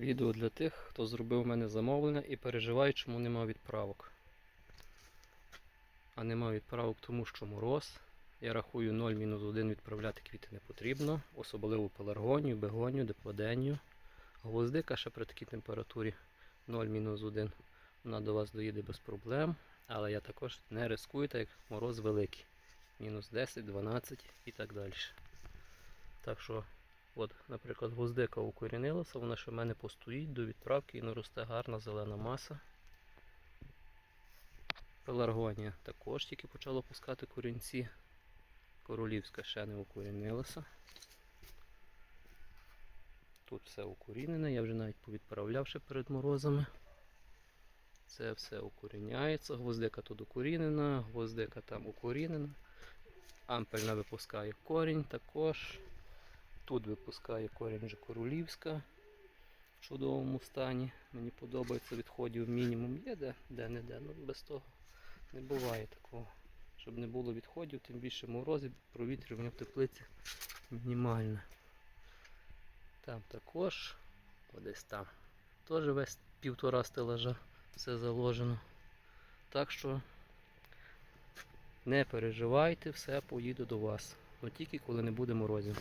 Відео для тих, хто зробив у мене замовлення і переживає, чому нема відправок. А нема відправок тому, що мороз. Я рахую 0-1 відправляти квіти не потрібно, особливо пеларгонію, бегонію, диплоденію. Гвоздика ще при такій температурі 0-1. Вона до вас доїде без проблем. Але я також не рискую, так як мороз великий. Мінус 10, 12 і так далі. Так що, от, наприклад, гвоздика укорінилася, вона ще в мене постоїть до відправки і наросте гарна зелена маса. Пеларгонія також тільки почала пускати корінці. Королівська ще не укорінилася. Тут все укорінене, я вже навіть повідправляв ще перед морозами. Це все укоріняється. Гвоздика тут укорінена, гвоздика там укорінена. Ампельна випускає корінь також. Тут випускає корінь королівська в чудовому стані. Мені подобається відходів мінімум є де, де не де. Ну без того не буває такого. Щоб не було відходів, тим більше морозів, провітрювання в теплиці мінімальне. Там також, десь там. Теж весь півтора стелажа все заложено. Так що не переживайте, все поїде до вас. Но тільки коли не буде морозів.